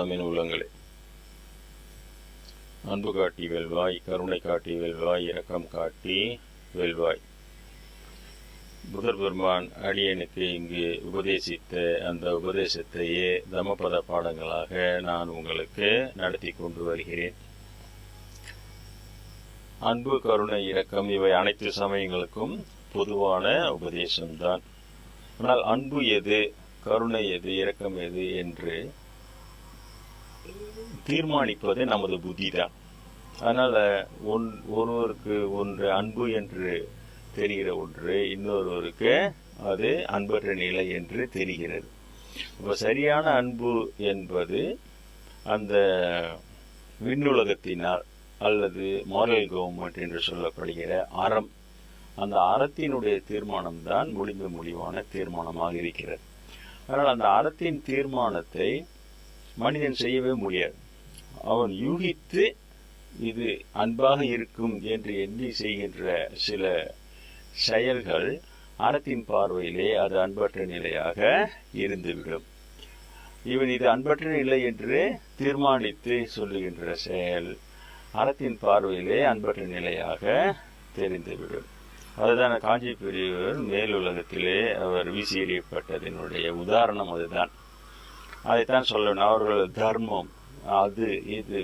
ராமின் உள்ளங்களே. அன்பு காட்டி வெல்வாய் கருணை காட்டி வெல்வாய் இரக்கம் காட்டி வெல்வாய். புதர் பெருமான் அடியனுக்கு இங்கு உபதேசித்த அந்த உபதேசத்தையே தமபத பாடங்களாக நான் உங்களுக்கு நடத்தி கொண்டு வருகிறேன். அன்பு கருணை இரக்கம் இவை அனைத்து சமயங்களுக்கும் பொதுவான உபதேசம்தான். ஆனால் அன்பு எது கருணை எது இரக்கம் எது என்று தீர்மானிப்பது நமது புத்தி தான் அதனால் ஒன் ஒருவருக்கு ஒன்று அன்பு என்று தெரிகிற ஒன்று இன்னொருவருக்கு அது அன்பற்ற நிலை என்று தெரிகிறது. இப்போ சரியான அன்பு என்பது அந்த விண்ணுலகத்தினால் அல்லது மாரல் கவர்மெண்ட் என்று சொல்லப்படுகிற அறம். அந்த அறத்தினுடைய தீர்மானம் தான் முடிந்த முடிவான தீர்மானமாக இருக்கிறது. அதனால் அந்த அறத்தின் தீர்மானத்தை மனிதன் செய்யவே முடியாது. அவன் யூகித்து இது அன்பாக இருக்கும் என்று எண்ணி செய்கின்ற சில செயல்கள் அறத்தின் பார்வையிலே அது அன்பற்ற நிலையாக இருந்துவிடும். இவன் இது அன்பற்ற நிலை என்று தீர்மானித்து சொல்லுகின்ற செயல் அறத்தின் பார்வையிலே அன்பற்ற நிலையாக தெரிந்துவிடும். அதுதான் காஞ்சி பெரியவர் மேலுலகத்திலே அவர் வீசியறியப்பட்டதனுடைய உதாரணம் அதுதான். அதைத்தான் சொல்லணும். அவர்கள் தர்மம் அது இது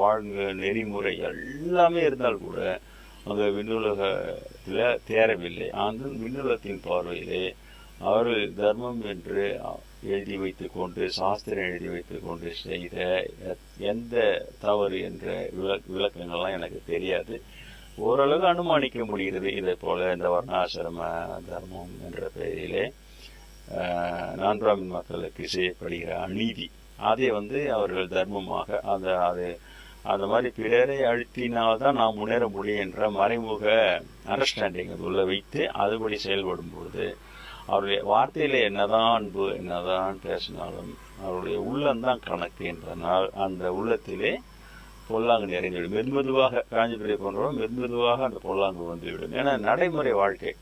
வாழ்க நெறிமுறை எல்லாமே இருந்தால் கூட அந்த விண்ணுலகத்தில் தேரவில்லை. அந்த விண்ணுலகத்தின் பார்வையிலே அவர்கள் தர்மம் என்று எழுதி வைத்து கொண்டு சாஸ்திரம் எழுதி வைத்து கொண்டு செய்த எந்த தவறு என்ற விளக்கங்கள்லாம் எனக்கு தெரியாது. ஓரளவு அனுமானிக்க முடிகிறது. இதை போல இந்த வர்ணாசிரம தர்மம் என்ற பெயரிலே நான்காமின் மக்களுக்கு செய்யப்படுகிற அநீதி. அதை வந்து அவர்கள் தர்மமாக அந்த அது அந்த மாதிரி பிறரை அழுத்தினால்தான் நாம் முன்னேற முடியும் என்ற மறைமுக அண்டர்ஸ்டாண்டிங் உள்ள வைத்து அதுபடி செயல்படும் பொழுது அவருடைய வார்த்தையில் என்னதான் அன்பு என்னதான் பேசினாலும் அவருடைய உள்ளம்தான் கணக்கு என்பதனால் அந்த உள்ளத்திலே பொல்லாங்கு நிறைந்துவிடும். மெதுமெதுவாக காஞ்சிபுரம் போன்றவரும் மெதுமெதுவாக அந்த பொல்லாங்கு வந்துவிடும். ஏன்னா நடைமுறை வாழ்க்கை.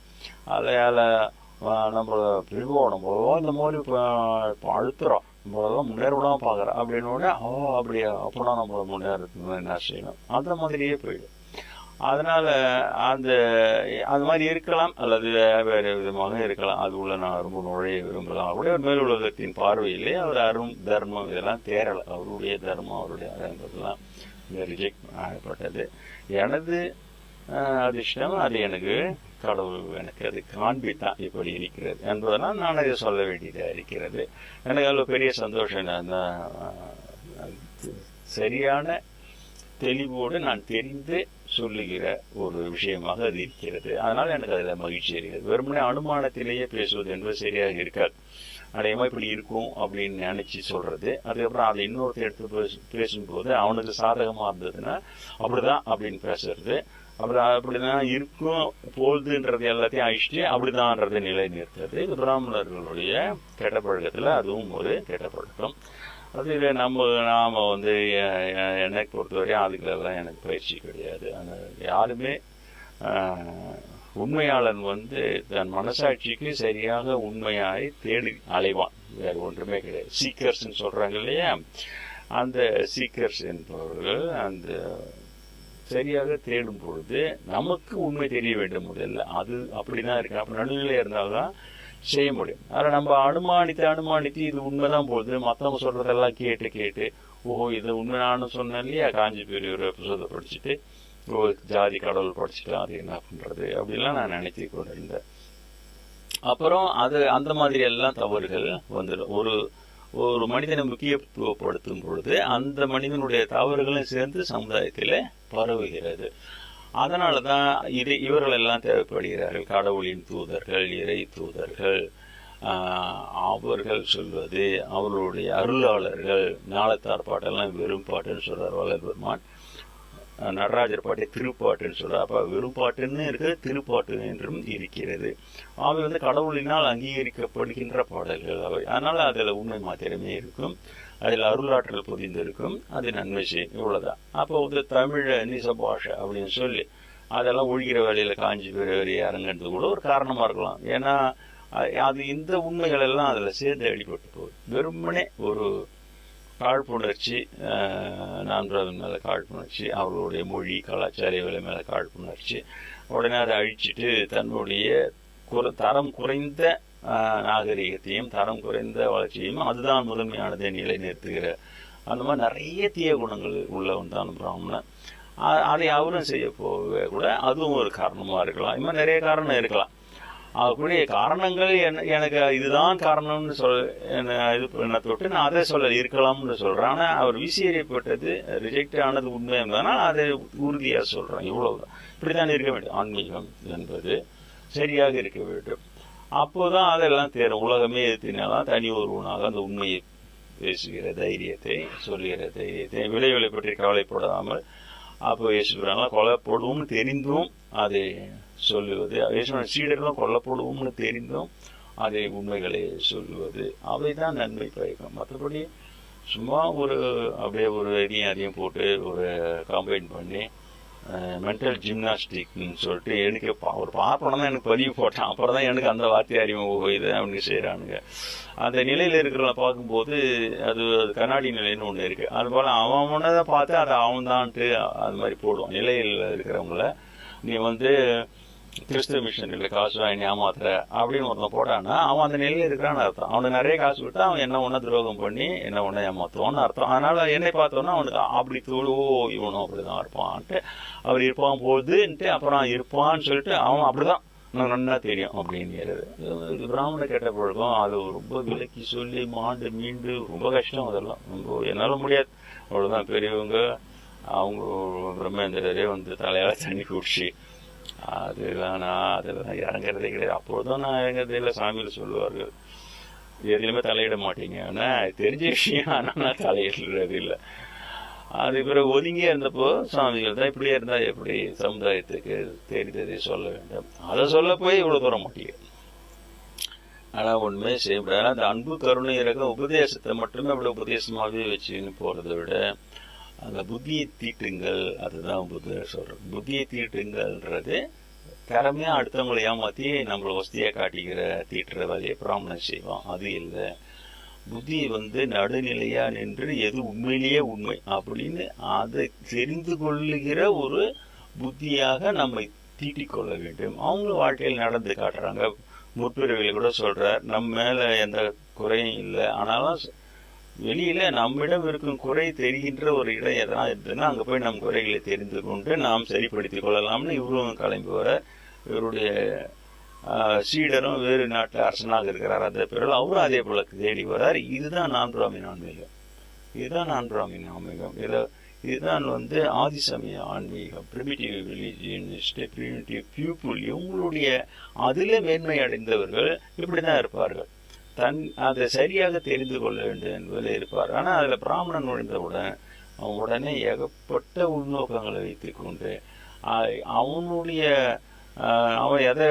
அதையால் நம்ம பிரிவோம் நம்ம இந்த மாதிரி இப்போ அழுத்துறோம் நம்மளெல்லாம் முன்னேற விடாமல் பார்க்குறோம் அப்படின்னு ஓ அப்படியா. அப்படின்னா நம்மளை முன்னேறதுக்கு என்ன செய்யணும்? அந்த மாதிரியே போயிடும். அதனால் அந்த அது மாதிரி இருக்கலாம் அல்லது வேறு விதமாக இருக்கலாம். அது உள்ள நான் ரொம்ப நுழைய விரும்பலாம் அவருடைய மேல் உலகத்தின் பார்வையிலே அவர் அரும் தர்மம் இதெல்லாம் தேரலை அவருடைய தர்மம் அவருடைய அறம்பதெல்லாம் ரிஜெக்ட் ஆகப்பட்டது எனது அதிர்ஷ்டம் அது எனக்கு கடவுள் எனக்கு அது காண்பித்தான் இப்படி இருக்கிறது என்பதெல்லாம் நான் அதை சொல்ல வேண்டியதாக இருக்கிறது. எனக்கு அதில் பெரிய சந்தோஷம் அந்த சரியான தெளிவோடு நான் தெரிந்து சொல்லுகிற ஒரு விஷயமாக அது இருக்கிறது. அதனால் எனக்கு அதில் மகிழ்ச்சி இருக்கிறது. வெறுமனே அனுமானத்திலேயே பேசுவது என்பது சரியாக இருக்காது. அடையமாக இப்படி இருக்கும் அப்படின்னு நினச்சி சொல்கிறது அதுக்கப்புறம் அதை இன்னொருத்தர் எடுத்து பேசும்போது அவனுக்கு சாதகமாக இருந்ததுன்னா அப்படிதான் அப்படின்னு பேசுறது. அப்புறம் அப்படிதான் இருக்கும் போகுதுன்றது எல்லாத்தையும் அழிச்சிட்டு அப்படிதான்றதை நிலை நிறுத்துறது. இது பிராமணர்களுடைய கெட்ட பழக்கத்தில் அதுவும் ஒரு கெட்ட பழக்கம் அது நம்ம நாம் வந்து என்னை பொறுத்தவரையும் அதுகளெல்லாம் எனக்கு பயிற்சி கிடையாது. யாருமே உண்மையாளன் வந்து தன் மனசாட்சிக்கு சரியாக உண்மையாய் தேடி அலைவான். வேறு ஒன்றுமே கிடையாது. சீக்கர்ஸ்ன்னு சொல்கிறாங்க இல்லையா? அந்த சீக்கர்ஸ் என்பவர்கள் அந்த சரியாக தேடும் பொழுது நமக்கு உண்மை தெரிய வேண்டும் முதல்ல. அது அப்படிதான் இருக்கு. அப்ப நடுநிலை இருந்தால்தான் செய்ய முடியும். அதை நம்ம அனுமானித்து அனுமானித்து இது உண்மைதான் போகுது. மற்றவங்க சொல்றதெல்லாம் கேட்டு கேட்டு ஓஹோ இது உண்மை நானும் சொன்னேன் இல்லையா? காஞ்சி பெரியவர் புத்தகத்தை படிச்சுட்டு ஓ ஜாதி கடவுள் படிச்சுட்டு அது என்ன பண்றது? அப்படிலாம் நான் நினைத்து கொண்டிருந்தேன். அப்புறம் அது அந்த மாதிரி எல்லாம் தவறுகள் வந்துடும். ஒரு ஒரு மனிதனை முக்கியத்துவப்படுத்தும் பொழுது அந்த மனிதனுடைய தவறுகளும் சேர்ந்து சமுதாயத்தில் பரவுகிறது. அதனால தான் இது இவர்கள் எல்லாம் தேவைப்படுகிறார்கள். கடவுளின் தூதர்கள் இறை தூதர்கள் அவர்கள் சொல்வது அவர்களுடைய அருளாளர்கள் ஞாலத்தார் பாட்டெல்லாம் வெறும் பாட்டுன்னு சொல்கிறார் வளர் பெருமான். நடராஜர் பாட்டை திருப்பாட்டுன்னு சொல்கிறார் அப்போ வெறும் பாட்டுன்னு இருக்கிறது திருப்பாட்டு என்றும் இருக்கிறது. அவை வந்து கடவுளினால் அங்கீகரிக்கப்படுகின்ற பாடல்கள் அவை. அதனால் அதில் உண்மை மாத்திரமே இருக்கும். அதில் அருளாற்றல் புதிந்திருக்கும் அது நன்மை செய்யும் இவ்வளோதான் அப்போ வந்து தமிழ நீச பாஷை அப்படின்னு சொல்லி அதெல்லாம் ஒழிக்கிற வேலையில் காஞ்சி பெரிய அரங்கிறது கூட ஒரு காரணமாக இருக்கலாம். ஏன்னா அது இந்த உண்மைகள் எல்லாம் அதில் சேர்ந்து அடிபட்டு போகுது. வெறுமனே ஒரு காழ்ப்புணர்ச்சி நான்காவது மேலே காழ்ப்புணர்ச்சி அவர்களுடைய மொழி கலாச்சார விலை மேலே காழ்ப்புணர்ச்சி உடனே அதை அழிச்சிட்டு தன்னுடைய குற தரம் குறைந்த நாகரிகத்தையும் தரம் குறைந்த வளர்ச்சியும் அதுதான் முதன்மையானதை நிலைநிறுத்துகிற. அந்த மாதிரி நிறைய தீய குணங்கள் உள்ளவன் தான் பிராமணன் அதை அவரும் செய்ய போக கூட அதுவும் ஒரு காரணமாக இருக்கலாம். இது மாதிரி நிறைய காரணம் இருக்கலாம். அதுக்குரிய காரணங்கள் என்ன எனக்கு இதுதான் காரணம்னு சொல் என்ன இது பண்ண தொட்டு நான் அதை சொல்ல இருக்கலாம்னு சொல்கிறேன் ஆனால் அவர் வீசி ரிஜெக்ட் ஆனது உண்மை என்பதனால் அதை உறுதியாக சொல்கிறேன் இவ்வளோ இப்படி தான் இருக்க வேண்டும். ஆன்மீகம் என்பது சரியாக இருக்க வேண்டும். அப்போதான் அதெல்லாம் தேரும். உலகமே எதிர்த்தினால்தான் தனி ஒருவனாக அந்த உண்மையை பேசுகிற தைரியத்தை சொல்லுகிற தைரியத்தை விளைவுகளை பற்றி கவலைப்படாமல் அப்போ இயேசுபிரான்லாம் கொல்லப்படுவோம்னு தெரிந்தும் அதை சொல்லுவது. இயேசுபிரான் சீடர்களும் கொல்லப்படுவோம்னு தெரிந்தும் அதை உண்மைகளை சொல்லுவது. அவை தான் நன்மை பயக்கம். மற்றபடி சும்மா ஒரு அப்படியே ஒரு இதையும் அதையும் போட்டு ஒரு கம்பைன் பண்ணி மென்டல் ஜிம்னாஸ்டிக்னு சொல்லிட்டு எனக்கு ஒரு பார்ப்பனம் தான் எனக்கு பதிவு போட்டான். அப்புறம் தான் எனக்கு அந்த வார்த்தை அறிமுகம் இது அப்படின்னு செய்கிறானுங்க அந்த நிலையில் இருக்கிறத பார்க்கும்போது அது அது கண்ணாடி நிலைன்னு ஒன்று இருக்குது அது போல் அவன் முன்னதை பார்த்து அதை அவன் தான்ட்டு அது மாதிரி போடுவான். நிலையில் இருக்கிறவங்கள நீ வந்து கிறிஸ்தவ மிஷனில் காசு வாங்கி ஏமாத்துற அப்படின்னு ஒருத்தன் போட்டான்னா அவன் அந்த நிலையில் இருக்கிறான்னு அர்த்தம். அவனுக்கு நிறைய காசு கொடுத்தா அவன் என்ன ஒன்றா துரோகம் பண்ணி என்ன ஒன்றா ஏமாத்துவான்னு அர்த்தம். அதனால என்னை பார்த்தோன்னா அவனுக்கு அப்படி தோழோ இவனும் அப்படிதான் இருப்பான்ட்டு அவர் இருப்பான் போகுதுன்ட்டு அப்புறம் இருப்பான்னு சொல்லிட்டு அவன் அப்படிதான். எனக்கு நல்லா தெரியும் அப்படிங்கிறது. பிராமண கெட்ட பழக்கம் அது ரொம்ப விலக்கி சொல்லி மாண்டு மீண்டு ரொம்ப கஷ்டம் அதெல்லாம். ரொம்ப என்னால் முடியாது. அவ்வளோதான் பெரியவங்க அவங்க பிரம்மேந்திரரே வந்து தலையால தண்ணி குடிச்சு அதெல்லாம் நான் அதெல்லாம் இறங்குறதே கிடையாது. அப்போதும் நான் இறங்குறதே இல்லை சாமியில் சொல்லுவார்கள். எதுலையுமே தலையிட மாட்டீங்க. ஆனால் தெரிஞ்ச விஷயம் ஆனால் நான் தலையிடுறது இல்லை. அது பிறகு ஒதுங்கியே இருந்தப்போ சாமிகள் தான் இப்படியே இருந்தால் எப்படி? சமுதாயத்துக்கு தெரிந்ததை சொல்ல வேண்டும். அதை சொல்ல போய் இவ்வளோ தூரம் மாட்டீங்க ஆனால் உண்மையை செய்ய முடியாது. அந்த அன்பு கருணை இறக்க உபதேசத்தை மட்டுமே அப்படி உபதேசமாகவே வச்சுன்னு போகிறத விட அந்த புத்தியை தீட்டுங்கள் அதுதான் புத்தர் சொல்கிறோம் புத்தியை தீட்டுங்கள்ன்றது திறமையாக அடுத்தவங்களை ஏமாற்றி நம்மளை வசதியாக காட்டிக்கிற தீட்டுற வேலையை பிராமணம் செய்வோம் அது இல்லை. புத்தி வந்து நடுநிலையாக நின்று எது உண்மையிலேயே உண்மை அப்படின்னு அதை தெரிந்து கொள்ளுகிற ஒரு புத்தியாக நம்மை தீட்டிக்கொள்ள வேண்டும். அவங்க வாழ்க்கையில் நடந்து காட்டுறாங்க. முற்பிறவியில் கூட சொல்கிறார் நம்ம மேலே எந்த குறையும் இல்லை. ஆனாலும் வெளியில நம்மிடம் இருக்கும் குறை தெரிகின்ற ஒரு இடம் எதனா இருந்ததுன்னா அங்க போய் நம் குறைகளை தெரிந்து கொண்டு நாம் சரிப்படுத்திக் கொள்ளலாம்னு இவரும் கிளம்பி வர இவருடைய சீடரும் வேறு நாட்டில் அரசனாக இருக்கிறார். அந்த பிறகு அவரும் அதே போல தேடி வரார். இதுதான் நான் பிராமின் ஆன்மீகம். இதுதான் நான் பிராமின் ஆன்மீகம். இதை இதுதான் வந்து ஆதிசமய ஆன்மீகம். பிரிமிட்டிவ் ரிலீஜியனிஸ்ட் பிரிமிட்டிவ் பியூப்புள் இவங்களுடைய அதில் மேன்மை அடைந்தவர்கள் இப்படி தான் இருப்பார்கள். தன் அதை சரியாக தெரிந்து கொள்ள வேண்டும் என்பதில் இருப்பார். ஆனால் அதில் பிராமணன் நுழைந்தவுடன் அவன் உடனே ஏகப்பட்ட உள்நோக்கங்களை வைத்துக்கொண்டு அவனுடைய அவன் எதை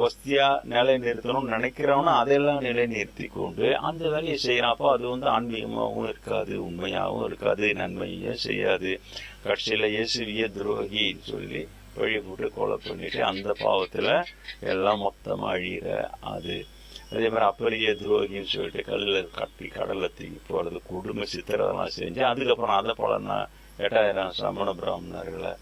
வசதியாக நிலை நிறுத்தணும்னு நினைக்கிறானோ அதெல்லாம் நிலை நிறுத்தி கொண்டு அந்த வேலையை செய்யறான். அப்போ அது வந்து ஆன்மீகமாகவும் இருக்காது உண்மையாகவும் இருக்காது நன்மையும் செய்யாது. கட்சியில் இயேசுவிய துரோகின்னு சொல்லி வழி போட்டு கொலை பண்ணிட்டு அந்த பாவத்தில் எல்லாம் மொத்தமாக அழிகிற அது. அதே மாதிரி அப்பரிய துரோகின்னு சொல்லிட்டு கல்லில் கட்டி கடலில் தூக்கி போகிறது குடும்ப சித்திரதெல்லாம் செஞ்சு அதுக்கப்புறம் அதை பலனா எட்டாயிரம் சமண பிராமணர்களை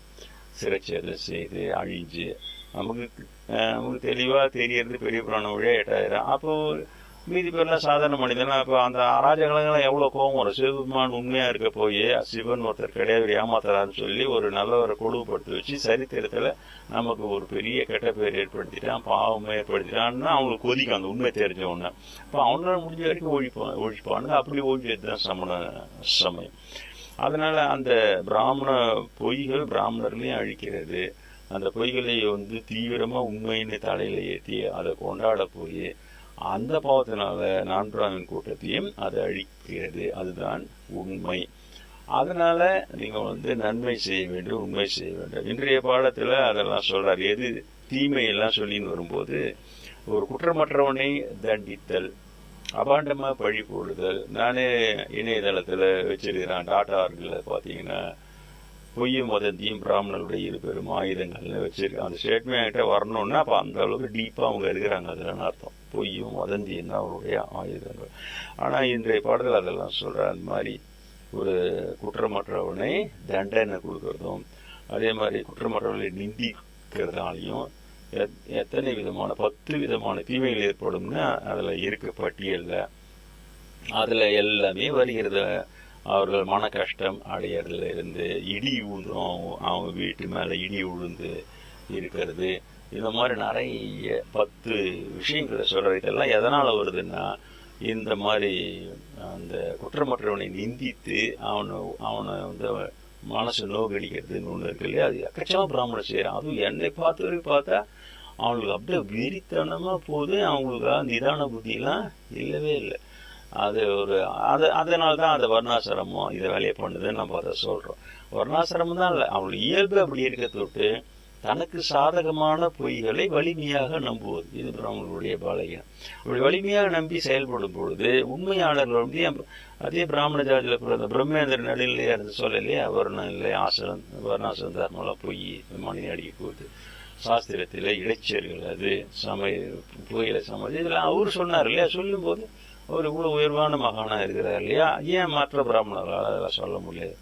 சிறைச்சேதம் செய்து அழிஞ்சு நமக்கு நமக்கு தெளிவாக தெரியறது பெரிய புராணம் வழியாக எட்டாயிரம். அப்போது மீதி பேர்லாம் சாதாரண மனிதனா இப்போ அந்த அராஜகங்கள்லாம் எவ்வளோ கோபம் வரும்? சிவபெருமான் உண்மையாக இருக்க போய் சிவன் ஒருத்தர் கிடையாது ஏமாத்துறாருன்னு சொல்லி ஒரு நல்லவரை கொழுவுபடுத்தி வச்சு சரித்திரத்தில் நமக்கு ஒரு பெரிய கெட்ட பேர் ஏற்படுத்திட்டான் பாவம் ஏற்படுத்திட்டான்னு அவங்களுக்கு கொதிக்கும் அந்த உண்மை தெரிஞ்சவொன்னே இப்போ அவங்களால முடிஞ்ச வரைக்கும் ஒழிப்பான் ஒழிப்பானுங்க அப்படி ஒழிச்சது தான் சமண சமயம். அதனால் அந்த பிராமண பொய்கள் பிராமணர்களையும் அழிக்கிறது. அந்த பொய்களை வந்து தீவிரமாக உண்மையினை தலையில் ஏற்றி அதை கொண்டாட போய் அந்த பாவத்தினால நான் பிராமின் கூட்டத்தையும் அதை அழிக்கிறது. அதுதான் உண்மை. அதனால நீங்க வந்து நன்மை செய்ய வேண்டும் உண்மை செய்ய வேண்டும். இன்றைய பாடத்துல அதெல்லாம் சொல்றாரு. எது? தீமை எல்லாம் சொல்லின்னு வரும்போது ஒரு குற்றமற்றவனை தண்டித்தல் அபாண்டமா பழி போடுதல். நானே இணையதளத்துல வச்சிருக்கிறேன் டாட்டா ஆர்கில் பார்த்தீங்கன்னா பொய்யும் வதந்தியும் பிராமணர்களுடைய இரு பெரும் ஆயுதங்கள்னு வச்சிருக்கேன் அந்த ஸ்டேட்மெண்ட் என்கிட்ட வரணும்னா அப்போ அந்த அளவுக்கு டீப்பாக அவங்க இருக்கிறாங்க அதுலன்னு அர்த்தம். பொய்யும் வதந்தியும் தான் அவருடைய ஆயுதங்கள். ஆனால் இன்றைய பாடல் அதெல்லாம் சொல்கிறேன் அந்த மாதிரி ஒரு குற்றமற்றவனை தண்டனை கொடுக்கறதும் அதே மாதிரி குற்றமற்றவர்களை நிந்திக்கிறதாலையும் எத்- எத்தனை விதமான பத்து விதமான தீமைகள் ஏற்படும்னு அதில் இருக்க பட்டியலில் அதில் எல்லாமே வருகிறது அவர்கள் மன கஷ்டம் அடையறதுல இருந்து இடி விழுந்துடும் அவங்க- அவங்க வீட்டு மேலே இடி விழுந்து இருக்கிறது. இந்த மாதிரி நிறைய பத்து விஷயங்களை சொல்கிற இதெல்லாம் எதனால் வருதுன்னா இந்த மாதிரி அந்த குற்றமற்றவனை நிந்தித்து அவனை அவனை வந்து மனசு நோக்கடிக்கிறதுன்னு ஒன்று இருக்கு இல்லையா? அது எக்கச்சமா பிராமண செய்யறான். அதுவும் என்னை பார்த்த வரைக்கும் பார்த்தா அவங்களுக்கு அப்படியே வெறித்தனமாக போகுது. அவங்களுக்கு நிதான புத்தியெல்லாம் இல்லவே இல்லை. அது ஒரு அது அதனால தான் அந்த வர்ணாசிரமம் இதை வேலையை பண்ணுதுன்னு நம்ம அதை சொல்கிறோம் வர்ணாசிரமம் தான் இல்லை. அவங்களுக்கு இயல்பு அப்படி இருக்க தொட்டு தனக்கு சாதகமான பொய்களை வலிமையாக நம்புவது. இது பிராமணர்களுடைய பலகீனம். அப்படி வலிமையாக நம்பி செயல்படும் பொழுது உண்மையாளர்கள் வந்து அதே பிராமண ஜாதியில் பிறந்த பிரம்மேந்திர நடுநிலையா இருந்து சொல்லலையே வர்ணம் இல்லை ஆசிரம் வர்ணாசிரம் தர்மம்லாம் பொய் மனித அடிக்க போகுது சாஸ்திரத்தில் இடைச்சல்கள் அது சமய புயல சமயம் இதெல்லாம் அவர் சொன்னார் இல்லையா? சொல்லும்போது அவர் இவ்வளோ உயர்வான மகானா இருக்கிறார் இல்லையா? ஏன் மற்ற பிராமணர்களால் அதெல்லாம் சொல்ல முடியாது?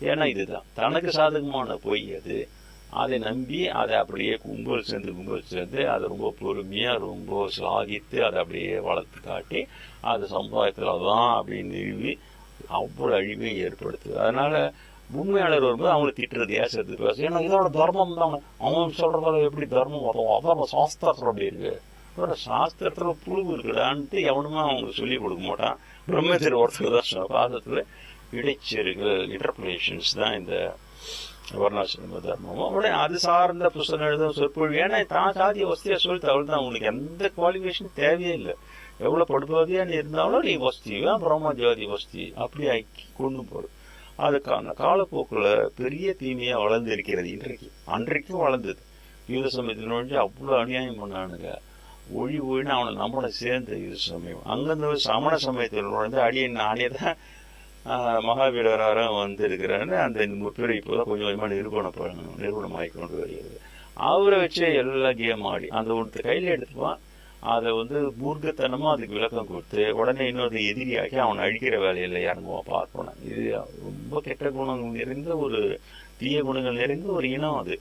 ஏன்னா இதுதான். தனக்கு சாதகமான பொய் அது. அதை நம்பி அதை அப்படியே கும்பல் சேர்ந்து கும்பல் சேர்ந்து அதை ரொம்ப பொறுமையாக ரொம்ப சாகித்து அதை அப்படியே வளர்த்து காட்டி அது சமுதாயத்தில் தான் அப்படின்னு நிறுவி அவ்வளோ அழிவை ஏற்படுத்துது. அதனால் உண்மையாளர் வரும்போது அவங்களை திட்டுறது ஏசுறது பேச ஏன்னா இதோட தர்மம் தான். அவன் சொல்கிறத எப்படி தர்மம் வரும்? அதான் சாஸ்திரம் அப்படி இருக்கு. அதோட சாஸ்திரத்தில் புழு இருக்குடான்ட்டு எவனுமே அவங்க சொல்லி கொடுக்க மாட்டான். பிரம்மேந்திர ஒருத்தர் தான் சொன்ன இடைச்செருகள் இன்டர்பிரேஷன்ஸ் தான் இந்த வர்ணாசிரம தர்மமும் உடனே அது சார்ந்த புஸ்தகம் எழுத சொற்பொழிவு. ஏன்னா தான் சாதிய வசதியாக சொல்லி தவிர தான் உனக்கு எந்த குவாலிஃபிகேஷன் தேவையே இல்லை. எவ்வளோ படுபாதியா நீ இருந்தாலும் நீ வசதி பிரம்ம ஜாதி வசதி அப்படி ஆக்கி கொண்டு போறது அதுக்கான காலப்போக்கில் பெரிய தீமையாக வளர்ந்து இருக்கிறது இன்றைக்கு. அன்றைக்கும் வளர்ந்தது. யூத சமயத்தில் அவ்வளோ அநியாயம் பண்ணானுங்க. ஒழி ஒழின்னு அவனை நம்மளை சேர்ந்து யூத சமயம். அங்கேருந்து சமண சமயத்தில் நுழைந்து அடியை நானே தான் மகாவீரராக வந்திருக்கிறான்னு அந்த முற்றுரை இப்போதான் கொஞ்சம் கொஞ்சமாக நிரூபணம் பண்ணணும் நிரூபணமாகி கொண்டு வருகிறது. அவரை வச்சு எல்லா கேம் ஆடி அந்த ஒன்று கையில் எடுத்துப்பான் அதை வந்து மூர்க்கத்தனமாக அதுக்கு விளக்கம் கொடுத்து உடனே இன்னொரு எதிரியாக்கி அவனை அழிக்கிற வேலையில் இறங்குவான் பார்ப்போனேன் இது ரொம்ப கெட்ட குணங்கள் நிறைந்த ஒரு தீய குணங்கள் நிறைந்த ஒரு இனம் அது.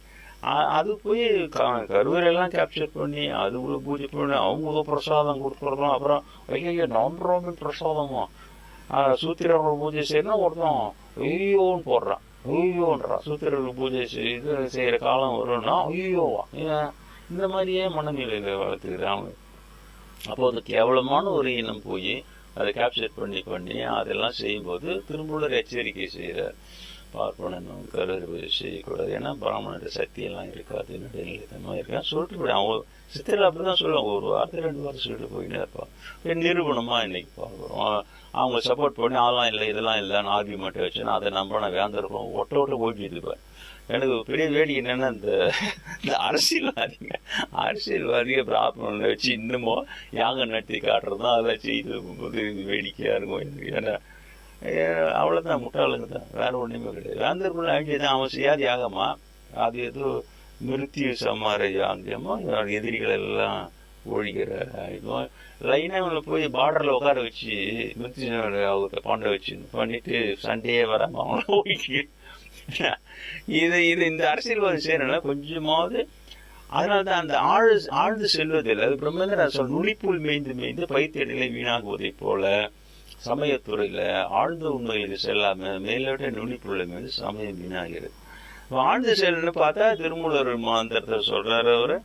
அது போய் க- கருவறையெல்லாம் கேப்சர் பண்ணி அது பூஜை பண்ணி அவங்க பிரசாதம் கொடுக்குறதும் அப்புறம் ஐயோ நம்ம பிரசாதமா? ஆஹ் சூத்திரர்கள் பூஜை செய்யணும் ஒருத்தன் ஐயோன்னு போடுறான். ஐயோன்றான். சூத்திரர்கள் பூஜை செய்து செய்கிற காலம் வரும்னா ஐயோவா. இந்த மாதிரியே மனநிலையில் வளர்த்துக்கிறாங்க? அப்போ அந்த கேவலமான ஒரு இனம் போய் அதை கேப்சர் பண்ணி பண்ணி அதெல்லாம் செய்யும்போது திரும்புள்ளர் எச்சரிக்கை செய்கிறார் பார்ப்பனன் கருது செய்யக்கூடாது ஏன்னா பிராமணர் சக்தியெல்லாம் இருக்காது. நடுநிலைத்தனமா இருக்கான் சொல்லிட்டு போய் அவங்க சித்திரை அப்படி தான் சொல்லுவாங்க. ஒரு வாரத்தை ரெண்டு வாரம் சொல்லிட்டு போயிட்டே இருப்பான் என் நிரூபணமாக இன்னைக்கு பார்க்குறோம். அவங்க சப்போர்ட் பண்ணி அதெல்லாம் இல்லை இதெல்லாம் இல்லைன்னு ஆர்கியூமெண்ட் நான் அதை நம்ப நான் வேந்திருக்கோம் ஒட்ட ஒட்ட ஓட்டிட்டு இருப்பேன். எனக்கு பெரிய வேடி என்னென்னா இந்த இந்த அரசியல்வாதிங்க அரசியல்வாதியை பிரார்த்தனை வச்சு இன்னமும் யாகம் நடத்தி காட்டுறது தான் அதெல்லாம் செய்து வேடிக்கையாக இருக்கும். எனக்கு ஏன்னா அவ்வளோதான் முட்டாளுங்க தான் வேறு ஒன்றுமே கிடையாது. வேந்தர்கள் ஆட்சி தான் அவன் செய்யாது யாகமா அது ஏதோ மிருத்திய சமார எதிரிகள் எல்லாம் ஒழிக்கிற லைனாக லைனா போய் பார்டரில் உட்கார வச்சு மிருத்தி அவங்க பாண்ட வச்சு. பண்ணிட்டு சண்டையே வராமல் அவங்கள ஒழிக்க. இது இது இந்த அரசியல்வாதி செய்யறதுனால கொஞ்சமாவது அதனால தான் அந்த ஆழ் ஆழ்ந்து செல்வதில் அது பிரம்மேந்திர சொல் நுனிப்புள் மேய்ந்து மேய்ந்து பைத்தியடிலை வீணாகுவதை போல சமயத்துறையில் ஆழ்ந்த உண்மைகளுக்கு செல்லாம மேலோட்ட நுனிப்புள்ள வந்து சமயம் வீணாகிறது. ஆழ்ந்த செயல்னு பார்த்தா திருமூலர் மாந்திரத்தை சொல்கிறார் அவர்.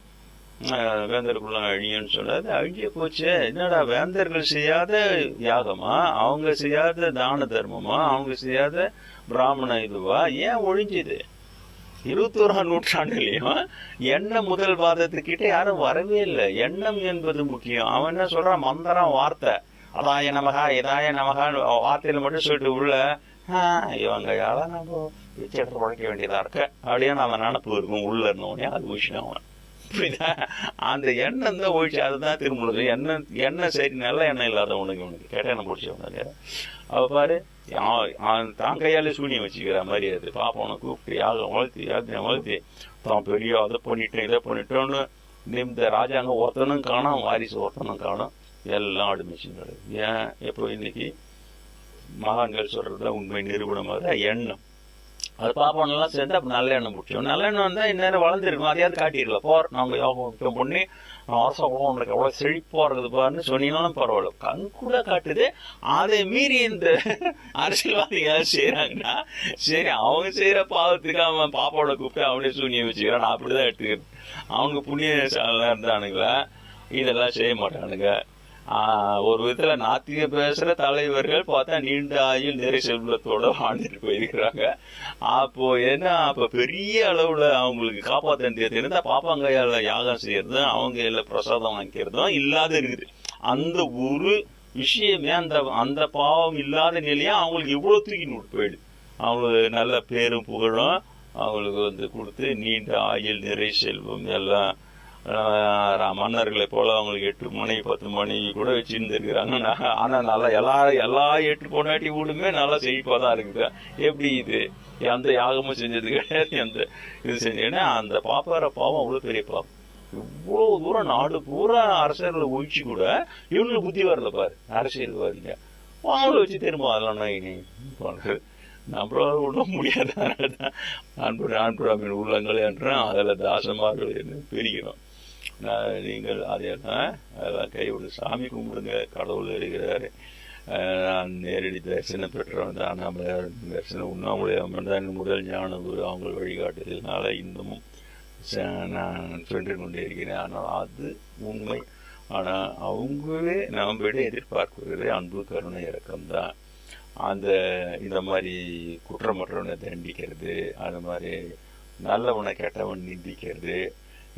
ஆஹ் அழியும்னு சொன்னாரு அழிய போச்சு. என்னடா வேந்தர்கள் செய்யாத யாகமா? அவங்க செய்யாத தான தர்மமா? அவங்க செய்யாத பிராமண இதுவா? ஏன் ஒழிஞ்சுது? இருபத்தோராம் நூற்றாண்டுலேயும் எண்ணம் முதல் வாதத்துக்கிட்ட யாரும் வரவே இல்லை. எண்ணம் என்பது முக்கியம். அவன் என்ன சொல்கிறான் மந்திரம் வார்த்தை. அதாய நமகா இதாய நமகான்னு வார்த்தையில மட்டும் சொல்லிட்டு உள்ள இவங்க யாரா நம்ம பிச்சை எடுத்து உழைக்க வேண்டியதா இருக்க? அப்படியே அவன் நினப்பு இருக்கும் உள்ள இருந்தோடனே அது விஷயம் அவன். புரியுதா? அந்த எண்ணம் தான் ஒழிச்சு அதுதான் திருமணம் எண்ணெய் எண்ணெய் சரி நல்ல எண்ணெய் இல்லாதவனுக்கு இவனுக்கு கெட்ட எண்ணெய் பிடிச்சவனுக்கு அவ பாரு தான் கையால சூனியம் வச்சுக்கிற மாதிரி அது. பாப்பவனை கூப்பிட்டு யாக வளர்த்தி யாத்திரை வளர்த்தி தான் பெரிய அதை பண்ணிட்டேன் இதை பண்ணிட்டோன்னு இந்த ராஜாங்க ஒருத்தனும் காணும் வாரிசு ஒருத்தனும் காணும். எல்லாம் ஆடு மிஷின் ஏன்? எப்போ? இன்னைக்கு மகான்கள் சொல்றதுல உண்மை நிரூபணமாக எண்ணம். அது பாப்பானெல்லாம் சேர்ந்து அப்போ நல்ல எண்ணம் பிடிச்சோம் நல்ல எண்ணம் வந்தால் இந்நேரம் வளர்ந்துருக்கும். அதையாவது காட்டிடலாம். போர். நாங்கள் யோகம் பண்ணி அரசம் கூட உனக்கு எவ்வளோ செழிப்பாக இருக்குது பாருன்னு சொன்னீங்கன்னாலும் பரவாயில்ல. கண் கூட காட்டுது. அதை மீறி இந்த அரசியல்வாதிகள் செய்கிறாங்கன்னா சரி அவங்க செய்கிற பாவத்துக்கு அவன் பாப்பாவோட கூப்பிட்டு அவனே சூனியம் வச்சுக்கிறான். நான் அப்படிதான் எடுத்துக்கிறேன். அவங்க புண்ணிய இருந்தானுங்களா? இதெல்லாம் செய்ய மாட்டானுங்க. ஒரு விதத்துல நாத்திக பேசுற தலைவர்கள் பார்த்தா நீண்ட ஆயுள் நிறை செல்வத்தோட வாழ்ந்துட்டு போயிருக்கிறாங்க. அப்போ என்ன அப்ப பெரிய அளவுல அவங்களுக்கு காப்பாற்ற தெரியுது பாப்பாங்கையால யாகம் செய்யறதும் அவங்க இல்ல பிரசாதம் வாங்கிக்கிறதும் இல்லாத இருக்குது. அந்த ஒரு விஷயமே அந்த அந்த பாவம் இல்லாத நிலையா அவங்களுக்கு இவ்வளவு தூக்கி நூறு போயிடுது. அவங்களுக்கு நல்ல பேரும் புகழும் அவங்களுக்கு வந்து கொடுத்து நீண்ட ஆயுள் நிறை செல்வம் எல்லாம் மன்னர்களை போல அவங்களுக்கு எட்டு மணி பத்து மணி கூட வச்சிருந்துருக்குறாங்க. ஆனா நல்லா எல்லா எல்லா எட்டு பொண்டாட்டி வீடுமே நல்லா செழிப்பா தான் இருக்குது. எப்படி இது? எந்த யாகமும் செஞ்சது கிடையாது. எந்த இது செஞ்சேன்னா அந்த பாப்பார பாவம் அவ்வளவு பெரிய பாவம். இவ்வளவு தூரம் நாடு பூரா அரசியலில் ஒழிச்சு கூட இவங்களுக்கு புத்தி வரல பாரு. அரசியல்வாதிங்க அவங்கள வச்சு திரும்ப அதெல்லாம் இனி விட நம்மளால ஒன்றும் முடியாத. அன்பு அன்புராமின் உள்ளங்கள் என்றும் அதில் தாசமார்கள் என்று பிரிக்கிறோம். நீங்கள் அதே கை விட்டு சாமி கும்பிடுங்க. கடவுள் இருக்கிறார் நான் நேரடி தரிசனம் பெற்றவன் தான். நம்ம தரிசனம் உண்ணாமலே தான். முதல் ஞான குரு அவங்க வழிகாட்டுதல்னால இன்னமும் நான் சென்று கொண்டே இருக்கிறேன். ஆனால் அது உண்மை. ஆனால் அவங்களே நாம் விட எதிர்பார்க்கிறது அன்பு கருணை இறக்கம் தான். அந்த இந்த மாதிரி குற்றமற்றவனை தண்டிக்கிறது. அந்த மாதிரி நல்லவனை கெட்டவன் நிந்திக்கிறது.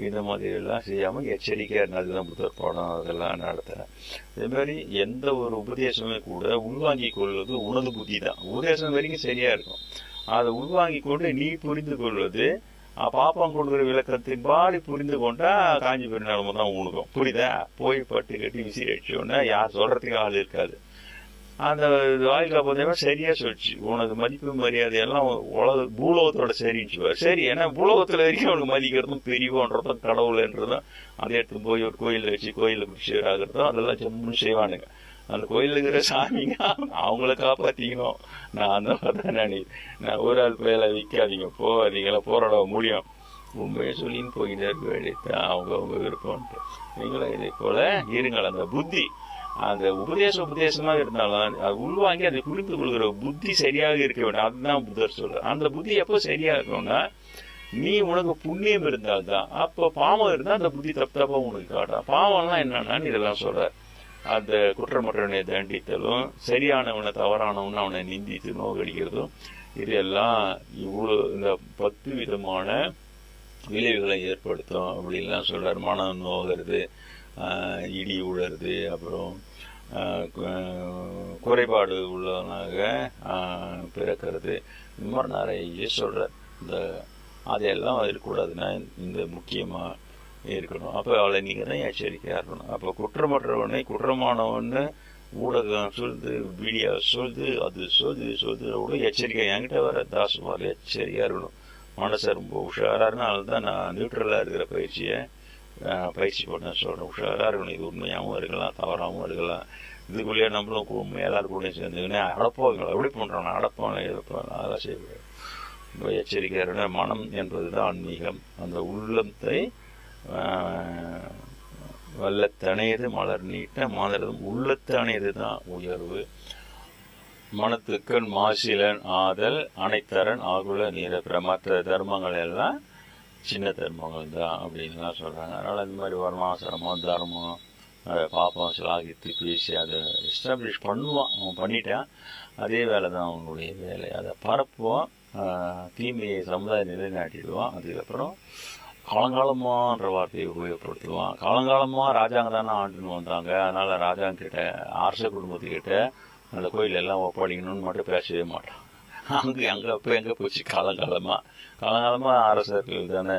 இந்த மாதிரியெல்லாம் செய்யாமல் எச்சரிக்கையாக அதுதான் புத்தர் பாடம் அதெல்லாம் நடத்துகிறேன் இதே மாதிரி எந்த ஒரு உபதேசமே கூட உள்வாங்கி கொள்வது உனது புத்தி தான் உபதேசம் வரைக்கும் சரியாக இருக்கும். அதை உள்வாங்கி கொண்டு நீ புரிந்து கொள்வது பாப்பான் கொடுக்குற விளக்கத்தின் பாடி புரிந்து கொண்டா காஞ்சி பெருநாளம தான் உனக்கும் புரியுதா? போய் பட்டு கட்டி விசிறி அடிச்சோன்னா யார் சொல்றதுக்கு ஆள் இருக்காது. அந்த வாழ்க்கை பார்த்தீங்கன்னா சரியா சொல்லிச்சு. உனது மதிப்பு மரியாதை எல்லாம் உலக பூலோகத்தோட சரிச்சு. சரி ஏன்னா பூலோகத்துல வரைக்கும் அவனுக்கு மதிக்கிறதும் பெரியவோன்றதும் கடவுள்ன்றதும் அதை எடுத்து போய் ஒரு கோயிலில் வச்சு கோயிலில் பிடிச்சவர் ஆகிறதும் அதெல்லாம் ஜம்முன்னு செய்வானுங்க. அந்த கோயில் இருக்கிற சாமிங்க அவங்கள காப்பாத்திக்கணும். நான் அந்த மாதிரி தான் நினை நான் ஒரு ஆள் பேரை விற்காதீங்க போ போராட முடியும். உண்மையை சொல்லின்னு போயிட்டே இருக்க வேண்டியதுதான். அவங்க அவங்க விருப்பம்ட்டு நீங்களும் இதே போல இருங்கள். அந்த புத்தி அந்த உபதேச உபதேசமாக இருந்தாலும் உள்வாங்கி அதை புரிந்து கொள்கிற புத்தி சரியாக இருக்க வேண்டும். அதுதான் புத்தர் சொல்ற அந்த புத்தி எப்போ சரியாக இருக்கும்னா நீ உனக்கு புண்ணியம் இருந்தால்தான். அப்போ பாவம் இருந்தால் அந்த புத்தி தப்பு தப்பாக உனக்கு காட்டும். பாவம்லாம் என்னன்னா இதெல்லாம் சொல்ற அந்த குற்றமற்றவனை தண்டித்தலும் சரியானவனை தவறானவனை அவனை நிந்தித்து நோக்கடிக்கிறதும் இதெல்லாம் இவ்வளோ இந்த பத்து விதமான விளைவுகளை ஏற்படுத்தும் அப்படின்லாம் சொல்கிறார் மனம் நோகிறது இடி உழறது அப்புறம் குறைபாடு உள்ளவனாக பிறக்கிறது. இந்த மாதிரி நிறைய இந்த அதையெல்லாம் இருக்கக்கூடாதுன்னா இந்த முக்கியமாக இருக்கணும். அப்போ அவளை நீங்கள் தான் எச்சரிக்கையாக இருக்கணும். அப்போ குற்றமற்றவனை குற்றமானவன்னு ஊடகம் சொல்லுது மீடியா சொல்லுது அது சொல்லுது சொல்லுது கூட எச்சரிக்கை என்கிட்ட வர தாசுமார் எச்சரிக்கையாக இருக்கணும். மனசை ரொம்ப உஷாராக இருந்தாலும் தான் நான் நியூட்ரலாக இருக்கிற பயிற்சியை பயிற்சி பண்ண சொல்கிறேன் உஷாராக இருக்கணும். இது உண்மையாகவும் இருக்கலாம் தவறாகவும் இருக்கலாம். இதுக்குள்ளேயே நம்மளும் எல்லாரும் கூட சேர்ந்துக்கினே அடப்போம் எப்படி பண்ணுறோம் அடப்போம் இழப்போம் அதெல்லாம் செய்ய ரொம்ப எச்சரிக்கையாக மனம் என்பது தான் ஆன்மீகம். அந்த உள்ளத்தை வல்லத்தனையது மலர் நீட்ட மாதரதும் உள்ளத்தணையது தான் உயர்வு. மனத்துக்கன் மாசிலன் ஆதல் அனைத்தரன் ஆகுல நீர மற்ற தர்மங்கள் எல்லாம் சின்ன தர்மங்கள் தான் அப்படின்லாம் சொல்கிறாங்க அதனால் இந்த மாதிரி வருமாசரமம் தர்மம் அதை பார்ப்போம் சிலாகித்து பேசி அதை எஸ்டாப்ளிஷ் பண்ணுவான். அவன் பண்ணிட்டான். அதே வேலை தான் அவனுடைய வேலை. அதை பரப்புவான். தீமையை சமுதாய நிலைநாட்டிடுவான். அதுக்கப்புறம் காலங்காலமான்ற வார்த்தையை உபயோகப்படுத்துவான். காலங்காலமாக ராஜாங்க தானே ஆண்டுன்னு வந்தாங்க. அதனால் ராஜாங்க கிட்ட அரச குடும்பத்துக்கிட்ட அந்த கோயில் எல்லாம் ஒப்படைக்கணும்னு மட்டும் பேசவே மாட்டான். அங்கே அங்கே அப்போ எங்கே போச்சு. காலங்காலமாக காலங்காலமாக அரசர்கள் தானே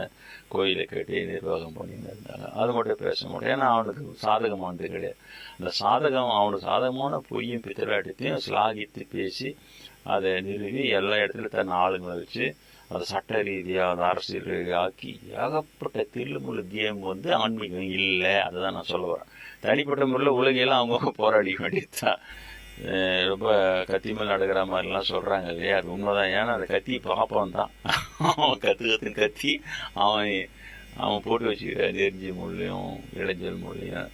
கோயிலை கட்டி நிர்வாகம் பண்ணிட்டு இருந்தாங்க அது மட்டும் பேச முடியும் ஏன்னா அவனுக்கு சாதகமானது கிடையாது. அந்த சாதகம் அவனுக்கு சாதகமான பொய்யும் பித்தலாட்டத்தையும் சிலாகித்து பேசி அதை நிறுவி எல்லா இடத்துலையும் தன் ஆளுங்களை வச்சு அதை சட்ட ரீதியாக அந்த அரசியல் ரீதியாக ஆக்கி ஏகப்பட்ட தில்லுமுள்ள கேம் வந்து ஆன்மீகம் இல்லை. அதை தான் நான் சொல்ல வரேன். தனிப்பட்ட முறையில் உலகையெல்லாம் அவங்க போராடிக்க வேண்டியது தான் ரொம்ப கத்தி மேல் நடக்கிற மாதிரிலாம் சொல்கிறாங்க இல்லையா? அது உண்மைதான். ஏன்னா அந்த கத்தி பாப்பான் தான் அவன் கத்து கத்துன்னு கத்தி அவன் அவன் போட்டு வச்சுக்கிற நெறிஞ்சி முள்ளையும் இளைஞல் முள்ளையும்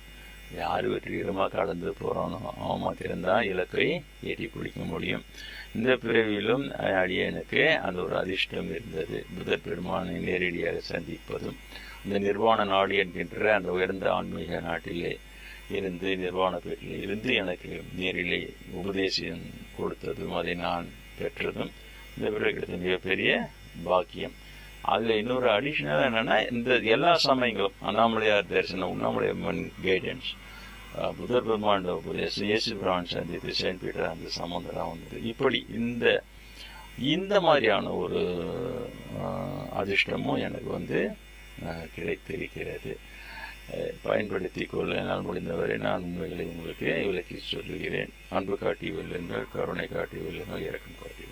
யார் வெற்றிகரமாக கடந்து போகிறானோ அவன் மாத்திரம்தான் இலக்கை எட்டி பிடிக்க முடியும். இந்த பிறவியிலும் அடியனுக்கு அந்த ஒரு அதிர்ஷ்டம் இருந்தது. புத பெருமானை நேரடியாக சந்திப்பதும் இந்த நிர்வாண நாடு என்கின்ற அந்த உயர்ந்த ஆன்மீக நாட்டிலே இருந்து நிர்வாண பேட்டில் இருந்து எனக்கு நேரிலே உபதேசம் கொடுத்ததும் அதை நான் பெற்றதும் இந்த பிறகு கிடைத்த மிகப்பெரிய பாக்கியம். அதில் இன்னொரு அடிஷ்னலாக என்னென்னா இந்த எல்லா சமயங்களும் அண்ணாமலையார் தரிசனம் உண்ணாமலையம்மன் கைடன்ஸ் புதர் பிரம்மாண்ட உபதேசம் இயேசு பிரான் சந்தித்து செயின்ட் பீட்டர் அந்த சம்பந்தராக வந்தது. இப்படி இந்த இந்த மாதிரியான ஒரு அதிர்ஷ்டமும் எனக்கு வந்து கிடைத்திருக்கிறது. பயன்படுத்தி கொள்ள என்னால் முடிந்தவரை நான் உண்மைகளை உங்களுக்கு விளக்கி சொல்கிறேன். அன்பு காட்டி வெல்லுங்கள் கருணை காட்டி வெல்லுங்கள் இறக்கம் காட்டி